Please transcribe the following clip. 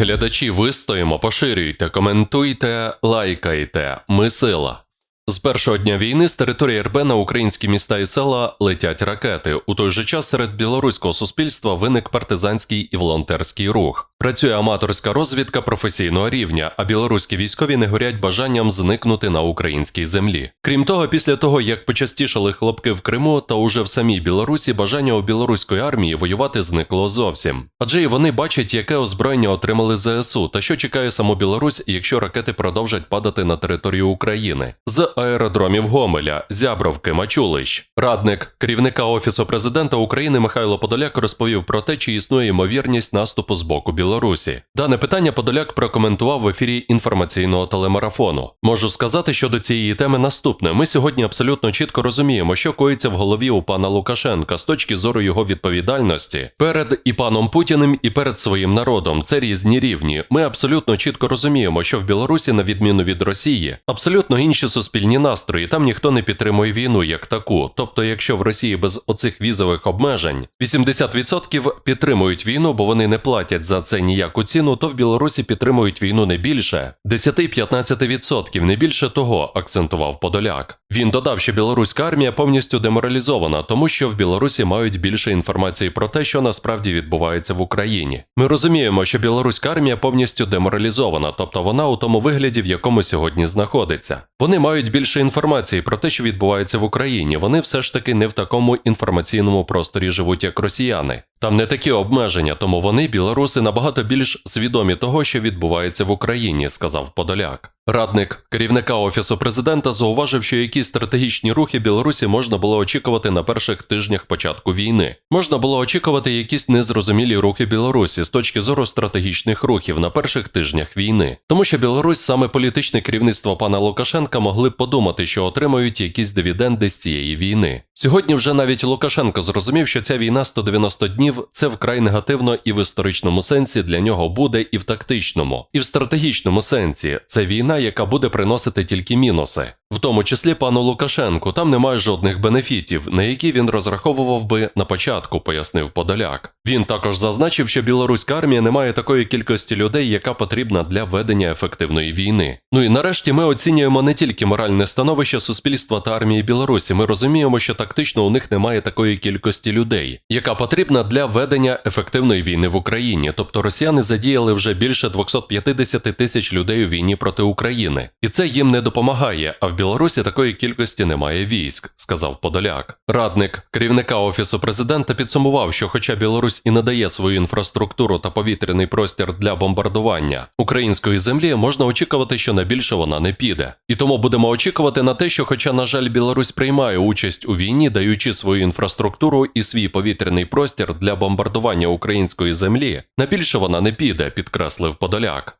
Глядачі вистоїмо, поширюйте, коментуйте, лайкайте. Ми сила. З першого дня війни з території РБ на українські міста і села летять ракети. У той же час серед білоруського суспільства виник партизанський і волонтерський рух. Працює аматорська розвідка професійного рівня, а білоруські військові не горять бажанням зникнути на українській землі. Крім того, після того як почастішали хлопки в Криму, та уже в самій Білорусі бажання у білоруської армії воювати зникло зовсім. Адже і вони бачать, яке озброєння отримали ЗСУ, та що чекає саму Білорусь, якщо ракети продовжать падати на територію України з аеродромів Гомеля, Зябровки, Мачулищ. Радник керівника офісу президента України Михайло Подоляк розповів про те, чи існує ймовірність наступу з боку Білорусі. Дане питання Подоляк прокоментував в ефірі інформаційного телемарафону. Можу сказати щодо цієї теми наступне: ми сьогодні абсолютно чітко розуміємо, що коїться в голові у пана Лукашенка з точки зору його відповідальності перед і паном Путіним, і перед своїм народом. Це різні рівні. Ми абсолютно чітко розуміємо, що в Білорусі, на відміну від Росії, абсолютно інші суспільні настрої. Там ніхто не підтримує війну як таку. Тобто, якщо в Росії без оцих візових обмежень 80% підтримують війну, бо вони не платять за ніяку ціну, то в Білорусі підтримують війну не більше 10-15%, не більше того, акцентував Подоляк. Він додав, що білоруська армія повністю деморалізована, тому що в Білорусі мають більше інформації про те, що насправді відбувається в Україні. Ми розуміємо, що білоруська армія повністю деморалізована, тобто вона у тому вигляді, в якому сьогодні знаходиться. Вони мають більше інформації про те, що відбувається в Україні. Вони все ж таки не в такому інформаційному просторі живуть, як росіяни. Там не такі обмеження, тому вони, білоруси, набагато більш свідомі того, що відбувається в Україні, сказав Подоляк. Радник керівника офісу президента зауважив, що які стратегічні рухи Білорусі можна було очікувати на перших тижнях початку війни. Можна було очікувати якісь незрозумілі рухи Білорусі з точки зору стратегічних рухів на перших тижнях війни, тому що Білорусь саме політичне керівництво пана Лукашенка могли б подумати, що отримають якісь дивіденди з цієї війни. Сьогодні вже навіть Лукашенко зрозумів, що ця війна 190 днів це вкрай негативно і в історичному сенсі для нього буде, і в тактичному, і в стратегічному сенсі. Це війна, яка буде приносити тільки мінуси. В тому числі пану Лукашенку там немає жодних бенефітів, на які він розраховував би на початку, пояснив Подоляк. Він також зазначив, що білоруська армія не має такої кількості людей, яка потрібна для ведення ефективної війни. Ну і нарешті ми оцінюємо не тільки моральне становище суспільства та армії Білорусі. Ми розуміємо, що тактично у них немає такої кількості людей, яка потрібна для ведення ефективної війни в Україні. Тобто росіяни задіяли вже більше 250 тисяч людей у війні проти України, і це їм не допомагає. А в Білорусі такої кількості немає військ, сказав Подоляк. Радник керівника офісу президента підсумував, що, хоча Білорусь і надає свою інфраструктуру та повітряний простір для бомбардування української землі, можна очікувати, що на більше вона не піде. І тому будемо очікувати на те, що, хоча, на жаль, Білорусь приймає участь у війні, даючи свою інфраструктуру і свій повітряний простір для бомбардування української землі, на більше вона не піде, підкреслив Подоляк.